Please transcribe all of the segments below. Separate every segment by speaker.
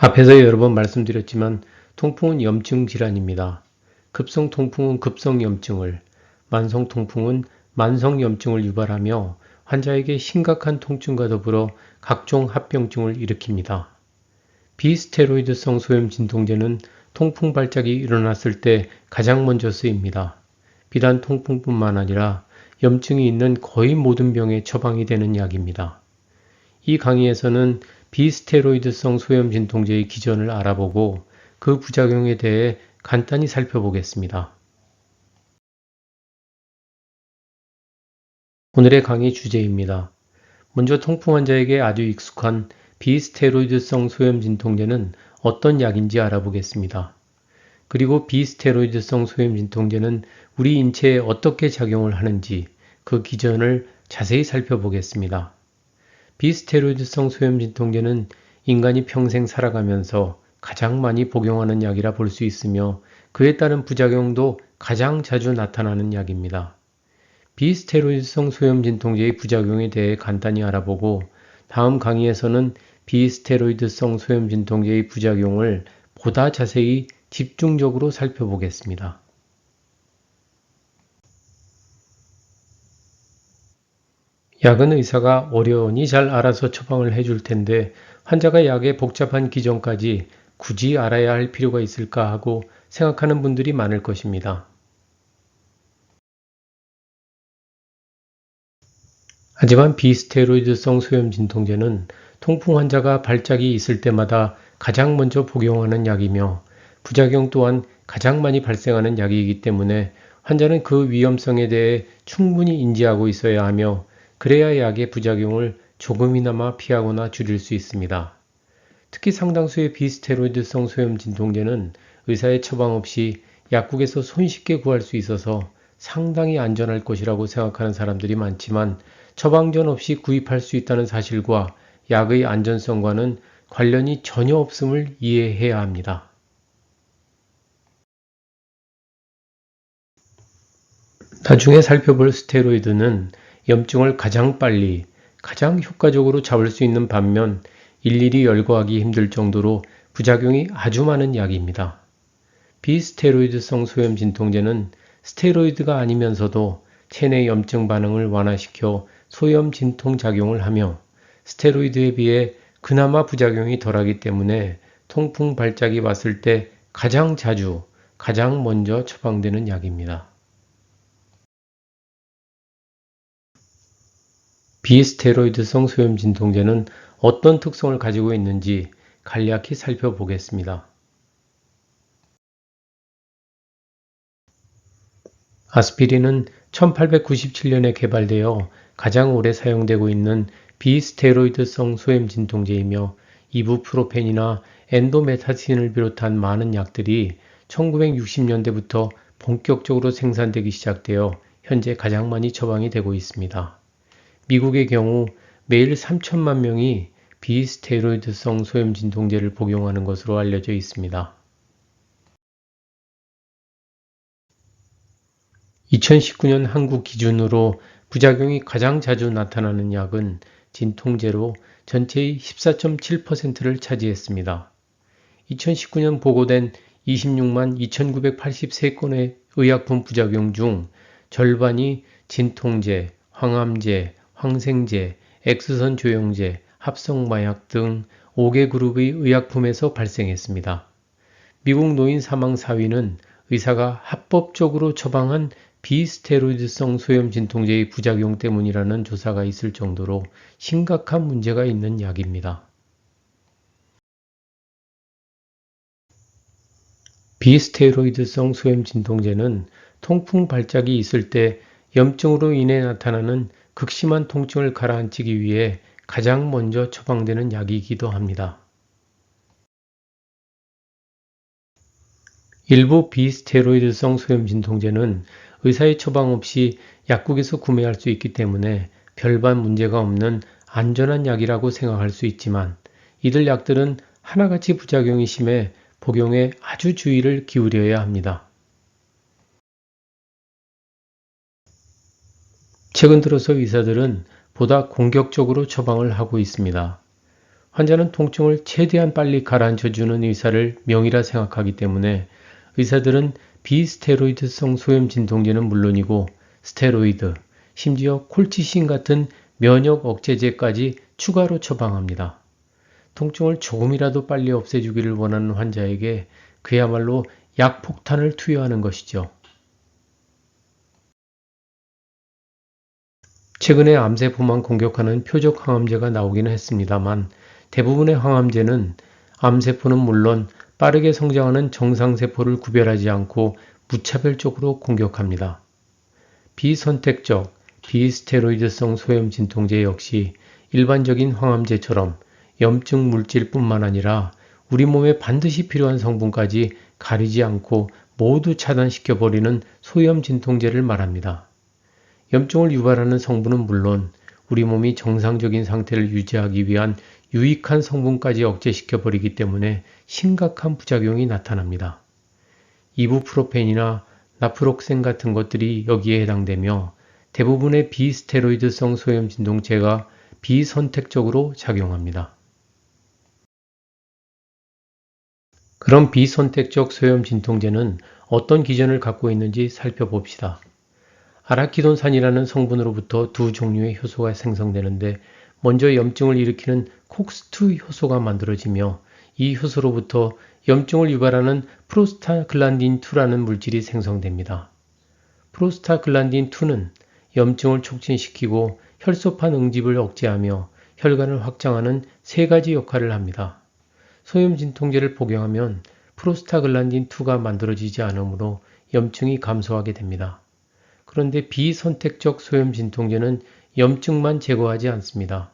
Speaker 1: 앞에서 여러 번 말씀드렸지만 통풍은 염증 질환입니다. 급성 통풍은 급성 염증을, 만성 통풍은 만성 염증을 유발하며 환자에게 심각한 통증과 더불어 각종 합병증을 일으킵니다. 비스테로이드성 소염 진통제는 통풍 발작이 일어났을 때 가장 먼저 쓰입니다. 비단 통풍뿐만 아니라 염증이 있는 거의 모든 병에 처방이 되는 약입니다. 이 강의에서는 비스테로이드성 소염 진통제의 기전을 알아보고 그 부작용에 대해 간단히 살펴보겠습니다. 오늘의 강의 주제입니다. 먼저 통풍 환자에게 아주 익숙한 비스테로이드성 소염 진통제는 어떤 약인지 알아보겠습니다. 그리고 비스테로이드성 소염 진통제는 우리 인체에 어떻게 작용을 하는지 그 기전을 자세히 살펴보겠습니다. 비스테로이드성 소염 진통제는 인간이 평생 살아가면서 가장 많이 복용하는 약이라 볼 수 있으며 그에 따른 부작용도 가장 자주 나타나는 약입니다. 비스테로이드성 소염 진통제의 부작용에 대해 간단히 알아보고 다음 강의에서는 비스테로이드성 소염 진통제의 부작용을 보다 자세히 집중적으로 살펴보겠습니다. 약은 의사가 어려우니 잘 알아서 처방을 해줄 텐데 환자가 약의 복잡한 기전까지 굳이 알아야 할 필요가 있을까 하고 생각하는 분들이 많을 것입니다. 하지만 비스테로이드성 소염 진통제는 통풍 환자가 발작이 있을 때마다 가장 먼저 복용하는 약이며 부작용 또한 가장 많이 발생하는 약이기 때문에 환자는 그 위험성에 대해 충분히 인지하고 있어야 하며 그래야 약의 부작용을 조금이나마 피하거나 줄일 수 있습니다. 특히 상당수의 비스테로이드성 소염 진통제는 의사의 처방 없이 약국에서 손쉽게 구할 수 있어서 상당히 안전할 것이라고 생각하는 사람들이 많지만 처방전 없이 구입할 수 있다는 사실과 약의 안전성과는 관련이 전혀 없음을 이해해야 합니다. 나중에 살펴볼 스테로이드는 염증을 가장 빨리, 가장 효과적으로 잡을 수 있는 반면 일일이 열거하기 힘들 정도로 부작용이 아주 많은 약입니다. 비스테로이드성 소염 진통제는 스테로이드가 아니면서도 체내 염증 반응을 완화시켜 소염 진통 작용을 하며 스테로이드에 비해 그나마 부작용이 덜하기 때문에 통풍 발작이 왔을 때 가장 자주, 가장 먼저 처방되는 약입니다. 비스테로이드성 소염 진통제는 어떤 특성을 가지고 있는지 간략히 살펴보겠습니다. 아스피린은 1897년에 개발되어 가장 오래 사용되고 있는 비스테로이드성 소염 진통제이며 이부프로펜이나 엔도메타신을 비롯한 많은 약들이 1960년대부터 본격적으로 생산되기 시작되어 현재 가장 많이 처방이 되고 있습니다. 미국의 경우 매일 3천만 명이 비스테로이드성 소염 진통제를 복용하는 것으로 알려져 있습니다. 2019년 한국 기준으로 부작용이 가장 자주 나타나는 약은 진통제로 전체의 14.7%를 차지했습니다. 2019년 보고된 26만 2983건의 의약품 부작용 중 절반이 진통제, 항암제, 항생제, X선 조영제, 합성마약 등 5개 그룹의 의약품에서 발생했습니다. 미국 노인 사망 4위는 의사가 합법적으로 처방한 비스테로이드성 소염 진통제의 부작용 때문이라는 조사가 있을 정도로 심각한 문제가 있는 약입니다. 비스테로이드성 소염 진통제는 통풍 발작이 있을 때 염증으로 인해 나타나는 극심한 통증을 가라앉히기 위해 가장 먼저 처방되는 약이기도 합니다. 일부 비스테로이드성 소염 진통제는 의사의 처방 없이 약국에서 구매할 수 있기 때문에 별반 문제가 없는 안전한 약이라고 생각할 수 있지만 이들 약들은 하나같이 부작용이 심해 복용에 아주 주의를 기울여야 합니다. 최근 들어서 의사들은 보다 공격적으로 처방을 하고 있습니다. 환자는 통증을 최대한 빨리 가라앉혀주는 의사를 명이라 생각하기 때문에 의사들은 비스테로이드성 소염 진통제는 물론이고 스테로이드, 심지어 콜치신 같은 면역 억제제까지 추가로 처방합니다. 통증을 조금이라도 빨리 없애주기를 원하는 환자에게 그야말로 약폭탄을 투여하는 것이죠. 최근에 암세포만 공격하는 표적 항암제가 나오기는 했습니다만 대부분의 항암제는 암세포는 물론 빠르게 성장하는 정상세포를 구별하지 않고 무차별적으로 공격합니다. 비선택적, 비스테로이드성 소염 진통제 역시 일반적인 항암제처럼 염증 물질뿐만 아니라 우리 몸에 반드시 필요한 성분까지 가리지 않고 모두 차단시켜버리는 소염 진통제를 말합니다. 염증을 유발하는 성분은 물론 우리 몸이 정상적인 상태를 유지하기 위한 유익한 성분까지 억제시켜 버리기 때문에 심각한 부작용이 나타납니다. 이부프로펜이나 나프록센 같은 것들이 여기에 해당되며 대부분의 비스테로이드성 소염 진통제가 비선택적으로 작용합니다. 그럼 비선택적 소염 진통제는 어떤 기전을 갖고 있는지 살펴봅시다. 아라키돈산이라는 성분으로부터 두 종류의 효소가 생성되는데 먼저 염증을 일으키는 콕스2 효소가 만들어지며 이 효소로부터 염증을 유발하는 프로스타글란딘2라는 물질이 생성됩니다. 프로스타글란딘2는 염증을 촉진시키고 혈소판 응집을 억제하며 혈관을 확장하는 세 가지 역할을 합니다. 소염 진통제를 복용하면 프로스타글란딘2가 만들어지지 않으므로 염증이 감소하게 됩니다. 그런데 비선택적 소염 진통제는 염증만 제거하지 않습니다.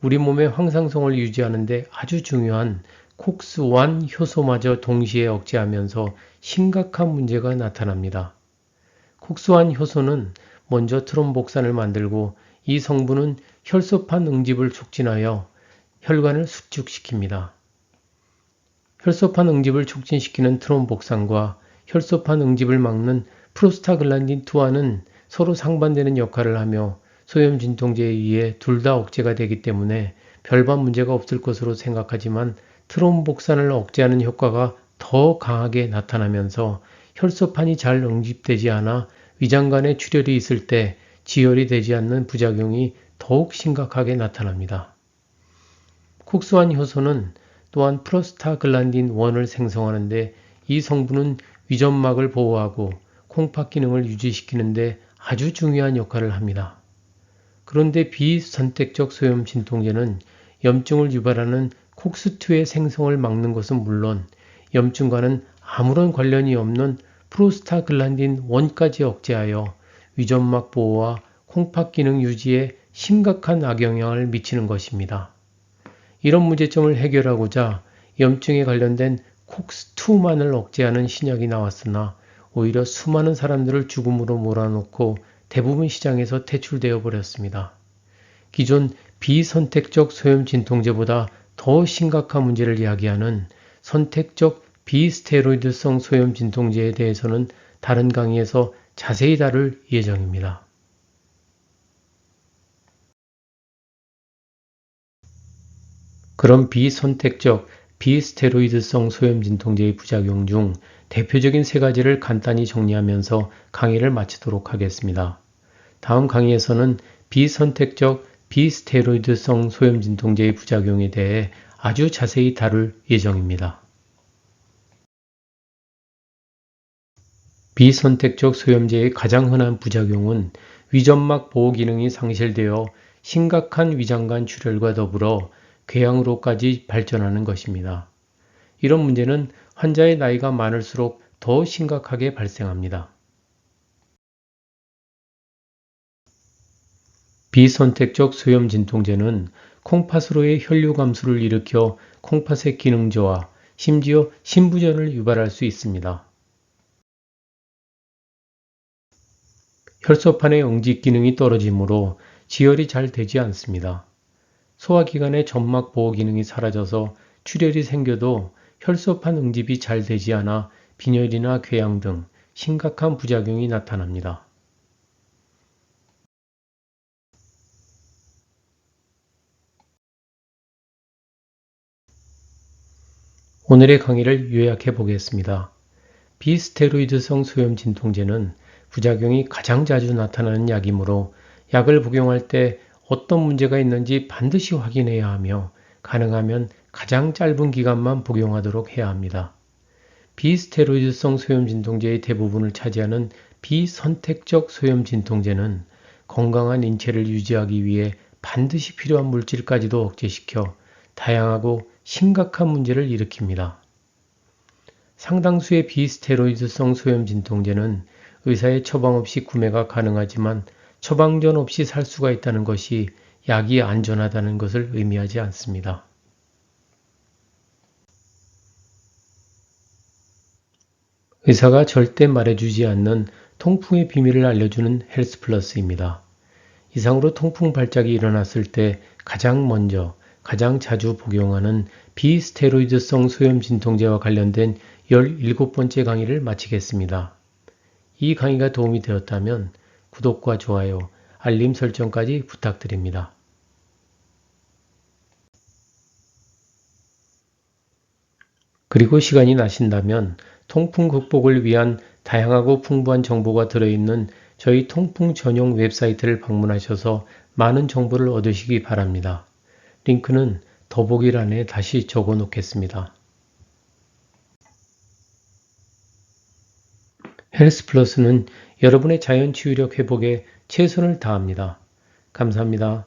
Speaker 1: 우리 몸의 황상성을 유지하는데 아주 중요한 콕스1 효소마저 동시에 억제하면서 심각한 문제가 나타납니다. 콕스1 효소는 먼저 트롬복산을 만들고 이 성분은 혈소판 응집을 촉진하여 혈관을 수축시킵니다. 혈소판 응집을 촉진시키는 트롬복산과 혈소판 응집을 막는 프로스타글란딘 2와는 서로 상반되는 역할을 하며 소염 진통제에 의해 둘 다 억제가 되기 때문에 별반 문제가 없을 것으로 생각하지만 트롬복산을 억제하는 효과가 더 강하게 나타나면서 혈소판이 잘 응집되지 않아 위장관에 출혈이 있을 때 지혈이 되지 않는 부작용이 더욱 심각하게 나타납니다. 콕스완 효소는 또한 프로스타글란딘 1을 생성하는데 이 성분은 위점막을 보호하고 콩팥 기능을 유지시키는데 아주 중요한 역할을 합니다. 그런데 비선택적 소염 진통제는 염증을 유발하는 콕스2의 생성을 막는 것은 물론 염증과는 아무런 관련이 없는 프로스타글란딘 1까지 억제하여 위점막 보호와 콩팥 기능 유지에 심각한 악영향을 미치는 것입니다. 이런 문제점을 해결하고자 염증에 관련된 콕스2만을 억제하는 신약이 나왔으나 오히려 수많은 사람들을 죽음으로 몰아놓고 대부분 시장에서 퇴출되어 버렸습니다. 기존 비선택적 소염 진통제보다 더 심각한 문제를 이야기하는 선택적 비스테로이드성 소염 진통제에 대해서는 다른 강의에서 자세히 다룰 예정입니다. 그럼 비선택적 비스테로이드성 소염 진통제의 부작용 중 대표적인 세 가지를 간단히 정리하면서 강의를 마치도록 하겠습니다. 다음 강의에서는 비선택적 비스테로이드성 소염 진통제의 부작용에 대해 아주 자세히 다룰 예정입니다. 비선택적 소염제의 가장 흔한 부작용은 위점막 보호 기능이 상실되어 심각한 위장관 출혈과 더불어 궤양으로까지 발전하는 것입니다. 이런 문제는 환자의 나이가 많을수록 더 심각하게 발생합니다. 비선택적 소염 진통제는 콩팥으로의 혈류 감소를 일으켜 콩팥의 기능 저하, 심지어 신부전을 유발할 수 있습니다. 혈소판의 응집 기능이 떨어지므로 지혈이 잘 되지 않습니다. 소화기관의 점막 보호 기능이 사라져서 출혈이 생겨도 혈소판 응집이 잘 되지 않아 빈혈이나 궤양 등 심각한 부작용이 나타납니다. 오늘의 강의를 요약해 보겠습니다. 비스테로이드성 소염 진통제는 부작용이 가장 자주 나타나는 약이므로 약을 복용할 때 어떤 문제가 있는지 반드시 확인해야 하며 가능하면 가장 짧은 기간만 복용하도록 해야 합니다. 비스테로이드성 소염 진통제의 대부분을 차지하는 비선택적 소염 진통제는 건강한 인체를 유지하기 위해 반드시 필요한 물질까지도 억제시켜 다양하고 심각한 문제를 일으킵니다. 상당수의 비스테로이드성 소염 진통제는 의사의 처방 없이 구매가 가능하지만 처방전 없이 살 수가 있다는 것이 약이 안전하다는 것을 의미하지 않습니다. 의사가 절대 말해주지 않는 통풍의 비밀을 알려주는 헬스 플러스입니다. 이상으로 통풍 발작이 일어났을 때 가장 먼저 가장 자주 복용하는 비스테로이드성 소염 진통제와 관련된 17번째 강의를 마치겠습니다. 이 강의가 도움이 되었다면 구독과 좋아요, 알림 설정까지 부탁드립니다. 그리고 시간이 나신다면 통풍 극복을 위한 다양하고 풍부한 정보가 들어있는 저희 통풍 전용 웹사이트를 방문하셔서 많은 정보를 얻으시기 바랍니다. 링크는 더보기란에 다시 적어 놓겠습니다. 헬스 플러스는 여러분의 자연 치유력 회복에 최선을 다합니다. 감사합니다.